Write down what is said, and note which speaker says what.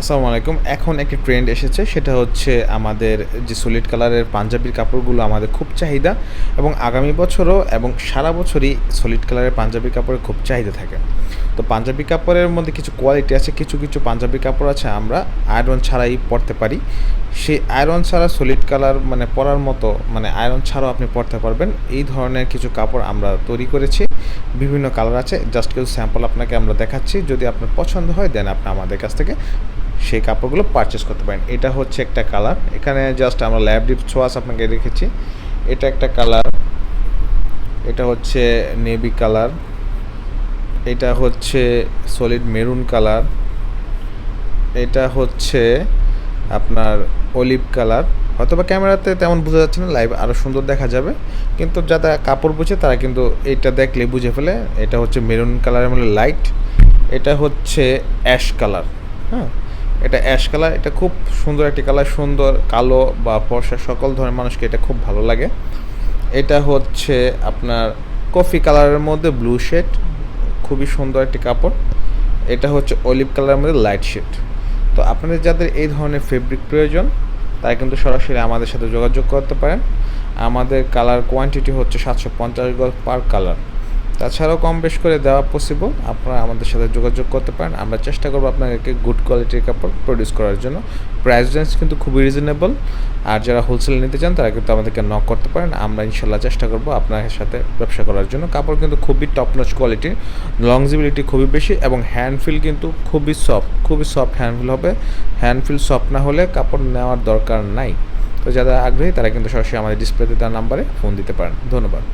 Speaker 1: আসসালামু আলাইকুম। এখন একটি ট্রেন্ড এসেছে, সেটা হচ্ছে আমাদের যে সলিড কালারের পাঞ্জাবির কাপড়গুলো আমাদের খুব চাহিদা এবং আগামী বছরও এবং সারা বছরই সলিড কালারের পাঞ্জাবি কাপড়ের খুব চাহিদা থাকে। তো পাঞ্জাবি কাপড়ের মধ্যে কিছু কোয়ালিটি আছে, কিছু কিছু পাঞ্জাবি কাপড় আছে, আমরা আয়রন ছাড়াই পরতে পারি। সেই আয়রন ছাড়া সলিড কালার মানে পরার মতো মানে আয়রন ছাড়াও আপনি পরতে পারবেন। এই ধরনের কিছু কাপড় আমরা তৈরি করেছি। বিভিন্ন কালার আছে জাস্ট কিছু স্যাম্পল আপনাকে আমরা দেখাচ্ছি। যদি আপনার পছন্দ হয় দেন আপনি আমাদের কাছ থেকে সেই কাপড়গুলো পারচেস করতে পারেন। এটা হচ্ছে একটা কালার এখানে জাস্ট আমরা ল্যাব ডিপ ছোয়াস আপনাকে রেখেছি। এটা একটা কালার এটা হচ্ছে নেভি কালার এটা হচ্ছে সলিড মেরুন কালার এটা হচ্ছে আপনার অলিভ কালার হয়তো বা ক্যামেরাতে তেমন বোঝা যাচ্ছে না লাইভ আরও সুন্দর দেখা যাবে। কিন্তু যারা কাপড় বুঝে, তারা কিন্তু এইটা দেখলে বুঝে ফেলে। এটা হচ্ছে মেরুন কালারের মানে লাইট এটা হচ্ছে অ্যাশ কালার হ্যাঁ? এটা অ্যাশ কালার, এটা খুব সুন্দর একটি কালার, সুন্দর, কালো বা ফর্সা সকল ধরনের মানুষকে এটা খুব ভালো লাগে। এটা হচ্ছে আপনার কফি কালারের মধ্যে ব্লু শেড, খুবই সুন্দর একটি কাপড়। এটা হচ্ছে অলিভ কালারের মধ্যে লাইট শেড। তো আপনাদের যাদের এই ধরনের ফেব্রিক প্রয়োজন, তারা কিন্তু সরাসরি আমাদের সাথে যোগাযোগ করতে পারেন। আমাদের কালার কোয়ান্টিটি হচ্ছে সাতশো পঞ্চাশ গজ পার কালার। তাছাড়াও কম বেশ করে দেওয়া পসিবল আপনারা আমাদের সাথে যোগাযোগ করতে পারেন। আমরা চেষ্টা করব আপনাদেরকে গুড কোয়ালিটির কাপড় প্রডিউস করার জন্য। প্রাইস রেঞ্জ কিন্তু খুবই রিজনেবল আর যারা হোলসেল নিতে চান, তারা কিন্তু আমাদেরকে নক করতে পারেন। আমরা ইনশাল্লাহ চেষ্টা করব আপনার সাথে ব্যবসা করার জন্য। কাপড় কিন্তু খুবই টপ নচ কোয়ালিটির লংজিবিলিটি খুবই বেশি এবং হ্যান্ড ফিল কিন্তু খুবই সফট খুবই সফট হ্যান্ড ফিল হবে। হ্যান্ড ফিল সফট না হলে কাপড় নেওয়ার দরকার নাই। তো যারা আগ্রহী, তারা কিন্তু সরাসরি আমাদের ডিসপ্লেতে তার নাম্বারে ফোন দিতে পারেন। ধন্যবাদ।